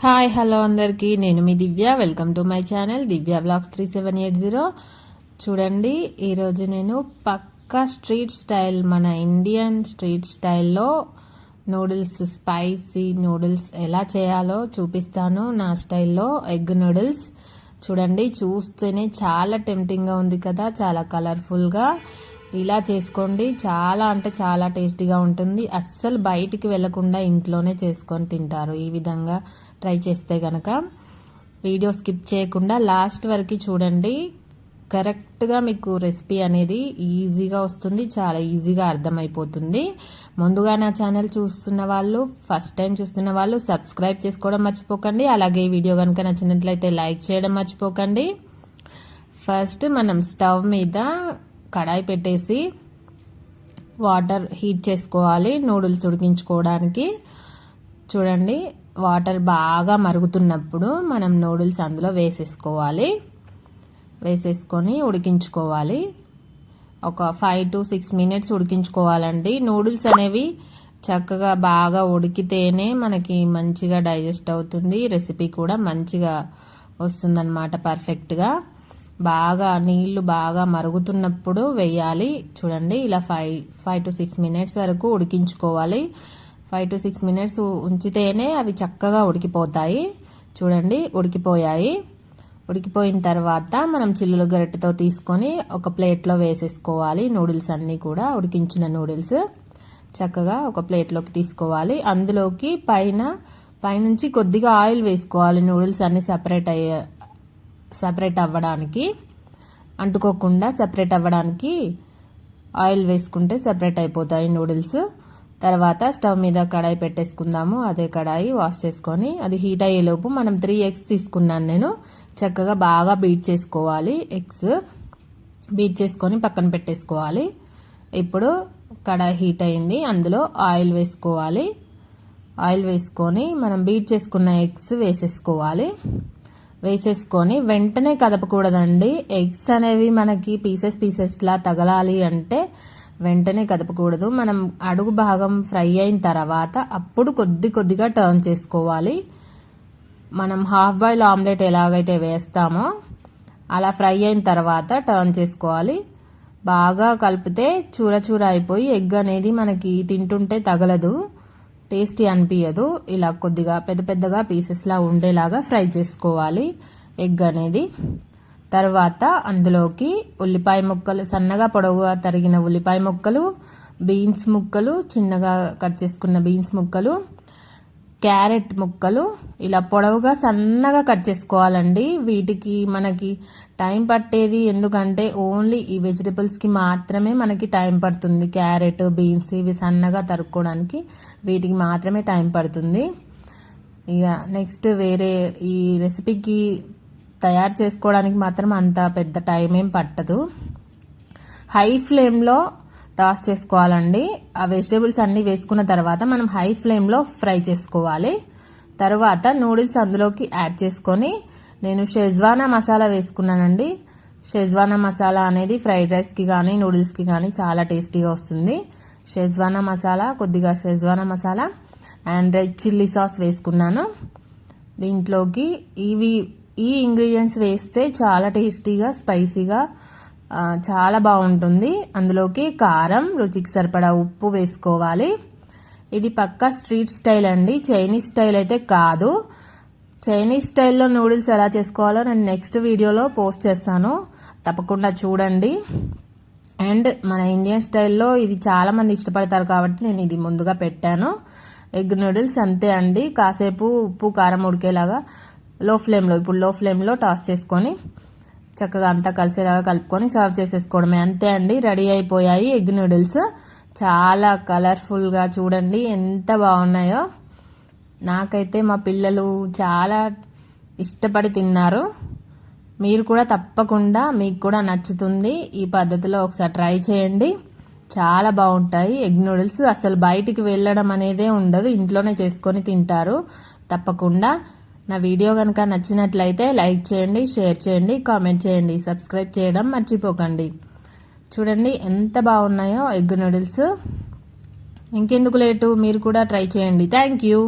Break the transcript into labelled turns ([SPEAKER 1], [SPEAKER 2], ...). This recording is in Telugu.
[SPEAKER 1] హాయ్ హలో అందరికీ. నేను మీ Divya. Welcome to my channel Divya vlogs three seven eight zero. చూడండి ఈరోజు నేను పక్కా స్ట్రీట్ స్టైల్ మన ఇండియన్ స్ట్రీట్ స్టైల్లో నూడిల్స్ స్పైసీ నూడిల్స్ ఎలా చేయాలో చూపిస్తాను. నా స్టైల్లో ఎగ్ నూడిల్స్. చూడండి చూస్తేనే చాలా టెంప్టింగ్గా ఉంది కదా చాలా కలర్ఫుల్గా. ఇలా చేసుకోండి. చాలా అంటే చాలా టేస్టీగా ఉంటుంది. అస్సలు బయటికి వెళ్ళకుండా ఇంట్లోనే చేసుకొని తింటారు. ఈ విధంగా ట్రై చేస్తే కనుక వీడియో స్కిప్ చేయకుండా లాస్ట్ వరకు చూడండి. కరెక్ట్గా మీకు రెసిపీ అనేది ఈజీగా వస్తుంది. చాలా ఈజీగా అర్థమైపోతుంది. ముందుగా నా ఛానల్ చూస్తున్న వాళ్ళు ఫస్ట్ టైం చూస్తున్న వాళ్ళు సబ్స్క్రైబ్ చేసుకోవడం మర్చిపోకండి. అలాగే ఈ వీడియో కనుక నచ్చినట్లయితే లైక్ చేయడం మర్చిపోకండి. ఫస్ట్ మనం స్టవ్ మీద కడాయి పెట్టేసి వాటర్ హీట్ చేసుకోవాలి నూడిల్స్ ఉడికించుకోవడానికి. చూడండి వాటర్ బాగా మరుగుతున్నప్పుడు మనం నూడిల్స్ అందులో వేసేసుకోవాలి. వేసేసుకొని ఉడికించుకోవాలి. ఒక ఫైవ్ టు సిక్స్ మినిట్స్ ఉడికించుకోవాలండి. నూడిల్స్ అనేవి చక్కగా బాగా ఉడికితేనే మనకి మంచిగా డైజెస్ట్ అవుతుంది. రెసిపీ కూడా మంచిగా వస్తుందన్నమాట పర్ఫెక్ట్గా బాగా నీళ్ళు బాగా మరుగుతున్నప్పుడు వేయాలి. చూడండి ఇలా five five to six minutes వరకు ఉడికించుకోవాలి. ఫైవ్ టు సిక్స్ మినిట్స్ ఉంచితేనే అవి చక్కగా ఉడికిపోతాయి. చూడండి ఉడికిపోయాయి. ఉడికిపోయిన తర్వాత మనం చిల్లుల గరిటెతో తీసుకొని ఒక ప్లేట్లో వేసేసుకోవాలి. నూడిల్స్ అన్నీ కూడా ఉడికించిన నూడిల్స్ చక్కగా ఒక ప్లేట్లోకి తీసుకోవాలి. అందులోకి పైన పైనుంచి కొద్దిగా ఆయిల్ వేసుకోవాలి. నూడిల్స్ అన్నీ సపరేట్ అయ్యే సపరేట్ అవ్వడానికి అంటుకోకుండా సపరేట్ అవ్వడానికి ఆయిల్ వేసుకుంటే సపరేట్ అయిపోతాయి నూడిల్స్. తర్వాత స్టవ్ మీద కడాయి పెట్టేసుకుందాము అదే కడాయి వాష్ చేసుకొని. అది హీట్ అయ్యేలోపు మనం త్రీ ఎగ్స్ తీసుకున్నాను నేను. చక్కగా బాగా బీట్ చేసుకోవాలి ఎగ్స్. బీట్ చేసుకొని పక్కన పెట్టేసుకోవాలి. ఇప్పుడు కడాయి హీట్ అయింది అందులో ఆయిల్ వేసుకోవాలి. ఆయిల్ వేసుకొని మనం బీట్ చేసుకున్న ఎగ్స్ వేసేసుకోవాలి. వేసేసుకొని వెంటనే కదపకూడదండి. ఎగ్స్ అనేవి మనకి పీసెస్ పీసెస్లా తగలాలి అంటే వెంటనే కదపకూడదు. మనం అడుగు భాగం ఫ్రై అయిన తర్వాత అప్పుడు కొద్ది కొద్దిగా టర్న్ చేసుకోవాలి. మనం హాఫ్ బాయిల్ ఆమ్లెట్ ఎలాగైతే వేస్తామో అలా ఫ్రై అయిన తర్వాత టర్న్ చేసుకోవాలి. బాగా కలిపితే చూర చూర అయిపోయి ఎగ్ అనేది మనకి తింటుంటే తగలదు. టేస్టీ అనిపించదు ఇలా కొద్దిగా పెద్ద పెద్దగా పీసెస్లా ఉండేలాగా ఫ్రై చేసుకోవాలి ఎగ్ అనేది. తర్వాత అందులోకి ఉల్లిపాయ ముక్కలు సన్నగా పొడవుగా తరిగిన ఉల్లిపాయ ముక్కలు బీన్స్ ముక్కలు చిన్నగా కట్ చేసుకున్న బీన్స్ ముక్కలు క్యారెట్ ముక్కలు ఇలా పొడవుగా సన్నగా కట్ చేసుకోవాలండి. వీటికి మనకి టైం పట్టేది ఎందుకంటే ఓన్లీ ఈ వెజిటబుల్స్కి మాత్రమే మనకి టైం పడుతుంది. క్యారెట్ బీన్స్ ఇవి సన్నగా తరుక్కోవడానికి వీటికి మాత్రమే టైం పడుతుంది. ఇక నెక్స్ట్ వేరే ఈ రెసిపీకి తయారు చేసుకోవడానికి మాత్రం అంత పెద్ద టైం ఏం పట్టదు. హై ఫ్లేమ్లో టాస్ చేసుకోవాలండి. ఆ వెజిటేబుల్స్ అన్నీ వేసుకున్న తర్వాత మనం హై ఫ్లేమ్లో ఫ్రై చేసుకోవాలి. తర్వాత నూడిల్స్ అందులోకి యాడ్ చేసుకొని నేను షెజ్వానా మసాలా వేసుకున్నానండి. షెజ్వానా మసాలా అనేది ఫ్రైడ్ రైస్కి కానీ నూడిల్స్కి కానీ చాలా టేస్టీగా వస్తుంది. షెజ్వానా మసాలా కొద్దిగా schezwan masala and red chilli sauce వేసుకున్నాను. దీంట్లోకి ఇవి ఈ ఇంగ్రీడియంట్స్ వేస్తే చాలా టేస్టీగా స్పైసీగా చాలా బాగుంటుంది. అందులోకి కారం రుచికి సరిపడా ఉప్పు వేసుకోవాలి. ఇది పక్కా స్ట్రీట్ స్టైల్ అండి. చైనీస్ స్టైల్ అయితే కాదు. చైనీస్ స్టైల్లో నూడిల్స్ ఎలా చేసుకోవాలో నేను నెక్స్ట్ వీడియోలో పోస్ట్ చేస్తాను. తప్పకుండా చూడండి. అండ్ మన ఇండియన్ స్టైల్లో ఇది చాలామంది ఇష్టపడతారు కాబట్టి నేను ఇది ముందుగా పెట్టాను. ఎగ్ నూడిల్స్ అంతే అండి. కాసేపు ఉప్పు కారం ఉడికేలాగా లో ఫ్లేమ్లో ఇప్పుడు లో ఫ్లేమ్లో టాస్ చేసుకొని చక్కగా అంతా కలిసేలాగా కలుపుకొని సర్వ్ చేసేసుకోవడమే. అంతే అండి రెడీ అయిపోయాయి ఎగ్ నూడిల్స్. చాలా కలర్ఫుల్గా చూడండి ఎంత బాగున్నాయో. నాకైతే మా పిల్లలు చాలా ఇష్టపడి తిన్నారు. మీరు కూడా తప్పకుండా మీకు కూడా నచ్చుతుంది. ఈ పద్ధతిలో ఒకసారి ట్రై చేయండి. చాలా బాగుంటాయి ఎగ్ నూడిల్స్. అసలు బయటికి వెళ్ళడం అనేదే ఉండదు ఇంట్లోనే చేసుకొని తింటారు. తప్పకుండా నా వీడియో కనుక నచ్చినట్లయితే లైక్ చేయండి షేర్ చేయండి కామెంట్ చేయండి సబ్స్క్రైబ్ చేయడం మర్చిపోకండి. చూడండి ఎంత బాగున్నాయో ఎగ్ నూడిల్స్. ఇంకెందుకు లేటు? మీరు కూడా ట్రై చేయండి. Thank you.